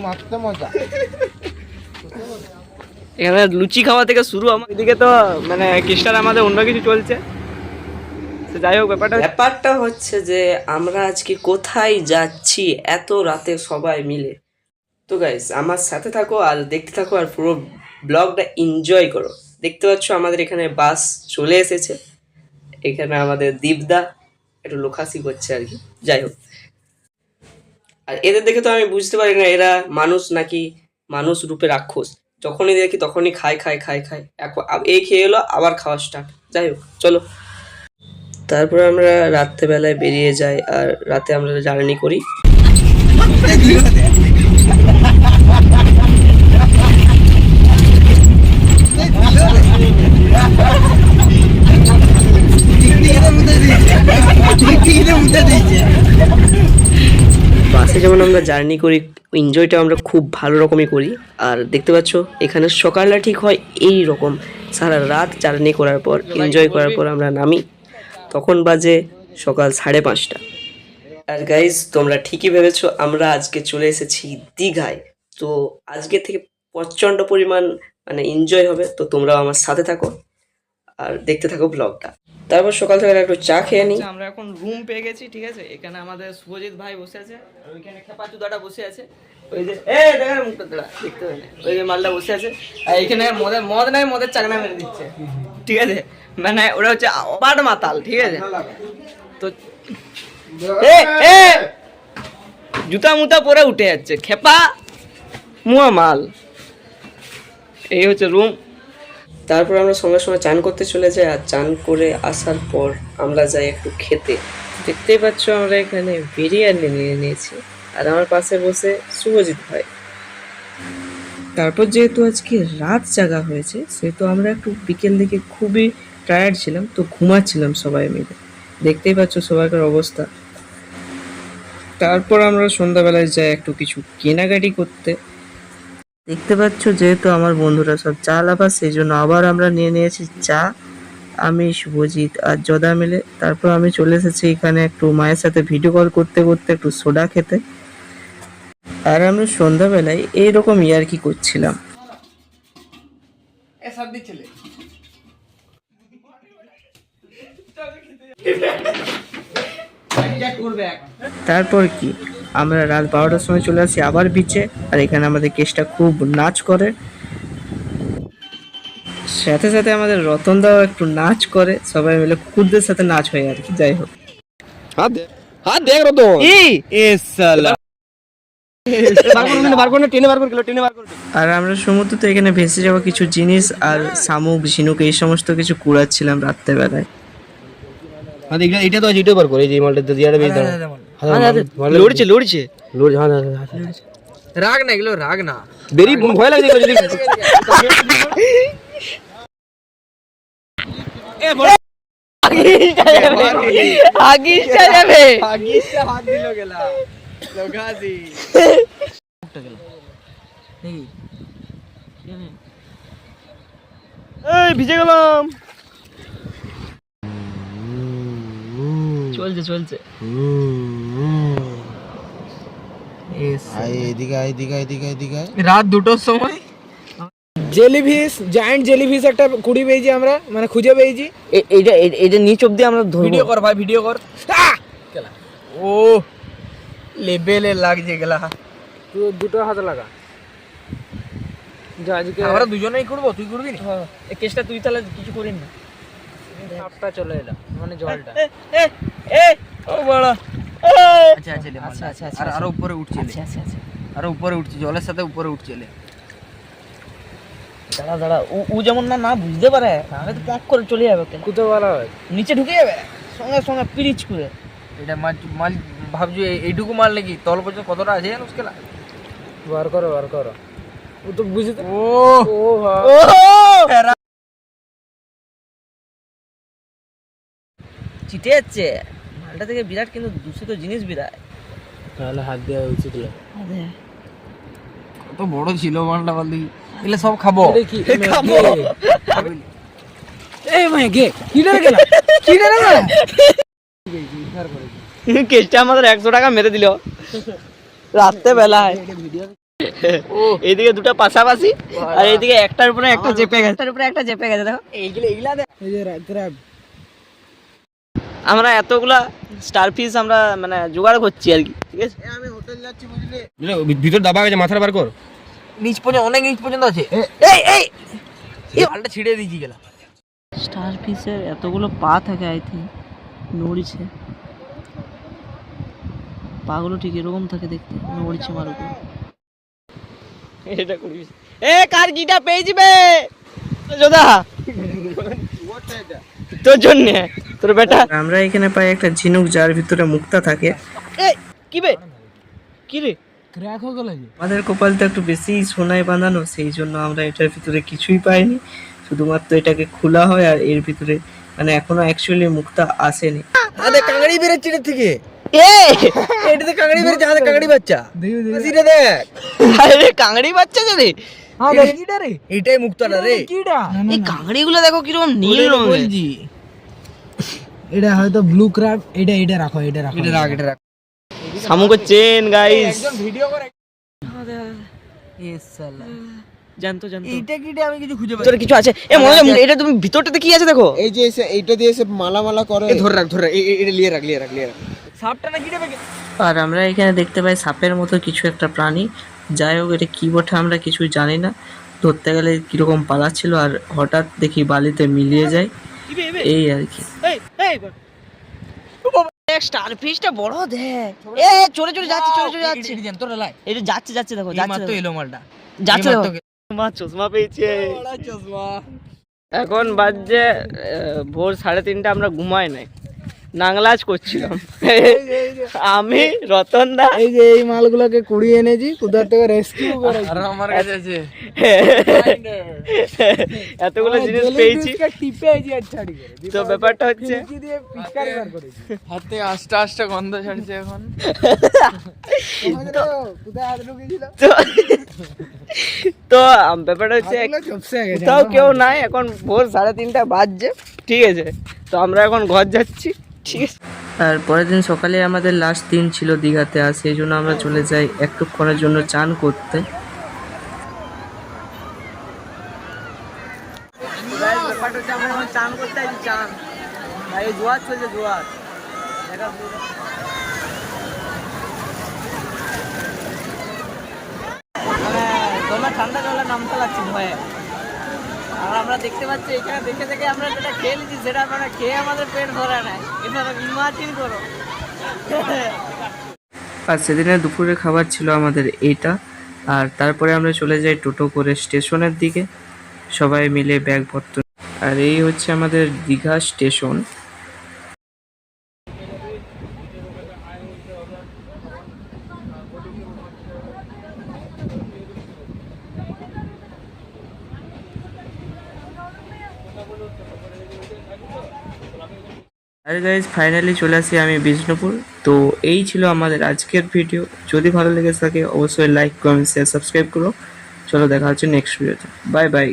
মজা। এখানে লুচি খাওয়া থেকে শুরু আমার। এদিকে তো মানে কৃষ্ণার আমাদের অন্য কিছু চলছে। যাই হোক ব্যাপারটা ব্যাপারটা হচ্ছে যে আমরা আজকে কোথায় যাচ্ছি এত রাতে সবাই মিলে। তো গাইস আমার সাথে থাকো আর দেখতে থাকো আর পুরো ব্লগটা এনজয় করো। দেখতে পাচ্ছ আমাদের এখানে বাস চলে এসেছে। এখানে আমাদের দীপদা একটু লোকাসি করছে আর কি। যাই হোক। আর এদের দেখে তো আমি বুঝতে পারি না এরা মানুষ নাকি মানুষ রূপে রাক্ষস। যখনই দেখি তখনই খায় খায় খায় খায় এক- এই খেয়ে এলো, আবার খাওয়া স্টার্ট যাই হোক, চলো। তারপর আমরা রাত্রেবেলায় বেরিয়ে যাই আর রাতে আমরা জার্নি করি বাসে যেমন আমরা জার্নি করি এনজয়টা আমরা খুব ভালো রকমই করি। আর দেখতে পাচ্ছ, এখানে সকালটা ঠিক হয় এই রকম। সারা রাত জার্নি করার পর এনজয় করার পর আমরা নামি। তখন বাজে সকাল সাড়ে পাঁচটা। আর গাইজ তোমরা ঠিকই ভেবেছো, আমরা আজকে চলে এসেছি দীঘায়। তো আজকে থেকে প্রচণ্ড পরিমাণ মানে এনজয় হবে। তো তোমরাও আমার সাথে থাকো। আর দেখতে থাকো ব্লগটা তারপর সকাল থেকে একটু চা খেয়ে নিই। আমরা এখন রুম পেয়ে গেছি, ঠিক আছে? এখানে আমাদের শুভজিৎ ভাই বসে আছে, আর ওইখানে খেপাচুদাটা বসে আছে। ওই যে, এ দেখার মুখটা দাঁড়া, দেখতে না। ওই যে মালটা বসে আছে, আর এখানে মদের, মদ নাই, মদের চাকনা মেরে দিচ্ছে। ঠিক আছে? মানে ওরা হচ্ছে অবাট মাতাল, ঠিক আছে? তো, এ এ! জুতা মুতা পরে উঠে যাচ্ছে। খেপা, মুয়া মাল। এই হচ্ছে রুম তারপর আমরা সঙ্গে সঙ্গে চান করতে চলে যাই আর চান করে আসার পর আমরা যাই একটু খেতে। দেখতেই পাচ্ছ আমরা এখানে বিরিয়ানি নিয়ে নিয়েছি। আর আমার পাশে বসে শুভজিৎ ভাই। তারপর যেহেতু আজকে রাত জাগা হয়েছে, সেহেতু আমরা একটু বিকেল দিকে খুবই টায়ার্ড ছিলাম, তো ঘুমাচ্ছিলাম সবাই মিলে। দেখতেই পাচ্ছ সবাইকার অবস্থা। তারপর আমরা সন্ধ্যাবেলায় যাই একটু কিছু কেনাকাটি করতে। দেখতে পাচ্ছ যেহেতু আমার বন্ধুরা সব চা লাভা সেই জন্য আবার আমরা নিয়ে নিয়েছি চা। আমি শুভজিৎ আর জদা মিলে। তারপর আমি চলে এসেছি এখানে একটু মায়ের সাথে ভিডিও কল করতে করতে একটু সোডা খেতে। আর আমরা সন্ধ্যাবেলায় এইরকম ইয়ার্কি করছিলাম। তারপর কি? আমরা রাত বারোটার সময় চলে আসি আবার বিচে আর এখানে আমাদের কেসটা খুব নাচ করে। সাথে সাথে আমাদের রতন দাও একটু নাচ করে। সবাই মিলে কুকুরদের সাথে নাচ হয় আর কি যাই হোক। দেখ আর আমরা সমুদ্রতে এখানে ভেসে যাওয়া কিছু জিনিস আর শামুক ঝিনুক এই সমস্ত কিছু কুড়াচ্ছিলাম রাত্রেবেলায়। এটা এটা তো এটা বার করে এই যে মালটা দিয়াটা বেশ দাও। লড়ছে লড়ছে লোড হ্যাঁ রাগ না এগুলো রাগ না বেরি ভয় লাগে এগুলো যদি আগিসটা যাবে আগিসটা হাত দিল গেলা লোকাজি এই ভিজে গেলাম চলছে চলছে এদিকে এদিকে এদিকে এদিকে রাত দুটোর সময়? জেলিফিশ জায়ান্ট জেলিফিশ একটা কুড়ি পেয়েছি আমরা মানে খুঁজে পেয়েছি। এ- এইটা এ- এইটা নিচ অব্দি আমরা ভিডিও ধরবো কর ভাই ভিডিও কর। আহ! গেলা। ও লেভেলে লাগছে গেলা। তুই দুটো হাত লাগা। আজকে আমরা দুজনেই করব তুই করবি না? এই কেসটা তুই তাহলে কিছু করিস না। সাপটা চলে এলো মানে জলটা। এ এ ও বড়। আচ্ছা আচ্ছা আচ্ছা, আচ্ছা, আচ্ছা, আরও উপরে উঠছে আচ্ছা আচ্ছা আচ্ছা। আরও উপরে উঠছে জলের সাথে উপরে উঠছে দাঁড়া দাঁড়া ও ও যেমন না না বুঝতে পারে তাহলে তো প্যাক করে চলে যাবে কেন কুতো বলা নিচে ঢুকে যাবে সঙ্গে সঙ্গে পিরিচ করে। এটা মাল মাল ভাবছি এইটুকু মাল নাকি তল পর্যন্ত কতটা আছে জানো উসকে বার করো বার করো। ও তো বুঝতে ও! ও চিটে যাচ্ছে। মালটা থেকে বিরাট কিন্তু দূষিত জিনিস বিরাট। তাহলে হাত দেওয়া উচিত কত বড় ছিল মালটা বল এগুলো সব খাব। খাব। এই ভাই গে কি? গেল? কি গেল? কেসটা আমাদের একশো টাকা মেরে দিল। রাত্রে বেলায় এইদিকে দুটো পাশাপাশি আর এইদিকে একটার উপরে একটা চেপে গেছে। একটার উপরে একটা চেপে গেছে দেখো। এইগুলো এইগুলা দেখ এই যে আমরা এতগুলা স্টার ফিশ আমরা মানে জোগাড় করছি আর কি ঠিক আছে? আমি হোটেল যাচ্ছি বুঝলি। ভিতর দাবা গেছে মাথার বার কর। নিচ পর্যন্ত অনেক নিচ পর্যন্ত আছে। এই এই! এই মালটা ছিড়ে দিয়েছি গেলাম। স্টার ফিশের এতগুলো পা থাকে আই থিঙ্ক নড়িছে। পাগুলো ঠিক এরকম থাকে দেখতে নড়িছে মার উপর। এটা করিস। এ কার গিটা পেয়ে যাবে? যোদা তোর জন্য। তোর বেটা? আমরা এখানে পাই একটা ঝিনুক যার ভিতরে মুক্তা থাকে। এই কি বে? কি রে? ক্র্যাক হয়ে গেল যে। আমাদের কপালটা একটু বেশি সোনায় বাঁধানো সেই জন্য আমরা এটার ভিতরে কিছুই পাইনি। শুধুমাত্র এটাকে খোলা হয় আর এর ভিতরে মানে এখনও অ্যাকচুয়ালি মুক্তা আসেনি। আরে কাঙড়ি বেরোচ্ছে এটার থেকে। এ! এটাতে কাঙড়ি বেরোচ্ছে আমাদের কাঙড়ি বাচ্চা। সিটা দেখ। আরে কাংড়ি বাচ্চা রে। হ্যাঁ রে। এটাই মুক্তাটা রে। কিটা এই কাংড়ি গুলো দেখো কীরকম নীল রঙের। বলছি। এটা হয়তো ব্লু ক্র্যাব এটা এটা রাখো এটা রাখো। এটা রাখ এটা রাখ। শামুকের চেন গাইস একজন ভিডিও করে এ সালা। জানতো জানতো। এইটা কিটা আমি কিছু খুঁজে পাই কিছু আছে। এ মনে হয় এটা তুমি ভিতরটাতে কি আছে দেখো? এই যে এসে- এইটা দিয়ে এসে মালা মালা করে ধরে রাখ ধরে রাখ। এই- এই- এটা লিয়ে রাখ লিয়ে রাখ লিয়ে রাখ। সাপটা না কিটা পেকে আর আমরা এখানে দেখতে পাই সাপের মতো কিছু একটা প্রাণী। যাই হোক এটা কি বটে আমরা কিছু জানি না। ধরতে গেলে কীরকম পালাচ্ছিল আর হঠাৎ দেখি বালিতে মিলিয়ে যায়। এই আর কি। বড় দেখ। এ চলে চলে যাচ্ছে চলে চলে যাচ্ছে। যাচ্ছে তোরা লাই এটা যাচ্ছে যাচ্ছে দেখো যাচ্ছে মাত্র এলো মালটা। যাচ্ছে এই দেখো। মাত্র মা চশমা পেয়েছে। চশমা। এখন বাজছে আহ, ভোর সাড়ে তিনটা আমরা ঘুমাই নাই। নাংলাজ করছিলাম। আমি রতন দা। এই যে এই মালগুলোকে কুড়িয়ে এনেছি কোথা থেকে রেস্কিউ করে আর আমার কাছে আছে। এতগুলো জিনিস পেয়েছি। টিপে এই যে ছাড়ি করে তো ব্যাপারটা হচ্ছে কি দিয়ে পিচকারি বার করেছি। হাতে আস্তে আস্তে গন্ধ ছাড়ছে এখন। কোথায় হাত ঢুকেছিল তো ব্যাপারটা হচ্ছে চুপসে গেছে কোথাও কেউ নাই এখন ভোর সাড়ে তিনটা বাজছে ঠিক আছে। তো আমরা এখন ঘর যাচ্ছি। ঠিক আছে আর পরের দিন সকালে আমাদের লাস্ট দিন ছিল দীঘাতে আর সেই জন্য আমরা চলে যাই একটুক্ষণের জন্য চান করতে। তোমার ঠান্ডা জলে নামতে লাগছে ভয়ে আর আমরা দেখতে পাচ্ছি এখানে দেখে দেখে আমরা যেটা সেটা খেয়ে আমাদের পেট ভরা ইমাজিন করো। আর সেদিনের দুপুরের খাবার ছিল আমাদের এইটা। আর তারপরে আমরা চলে যাই টোটো করে স্টেশনের দিকে। সবাই মিলে ব্যাগপত্র আর এই হচ্ছে আমাদের দীঘা স্টেশন। আর গাইজ ফাইনালি চলে আসি আমি বিষ্ণুপুর। তো এই ছিল আমাদের আজকের ভিডিও যদি ভালো লেগে থাকে, অবশ্যই লাইক কমেন্ট শেয়ার সাবস্ক্রাইব করো। চলো দেখা হচ্ছে নেক্সট ভিডিওতে বাই বাই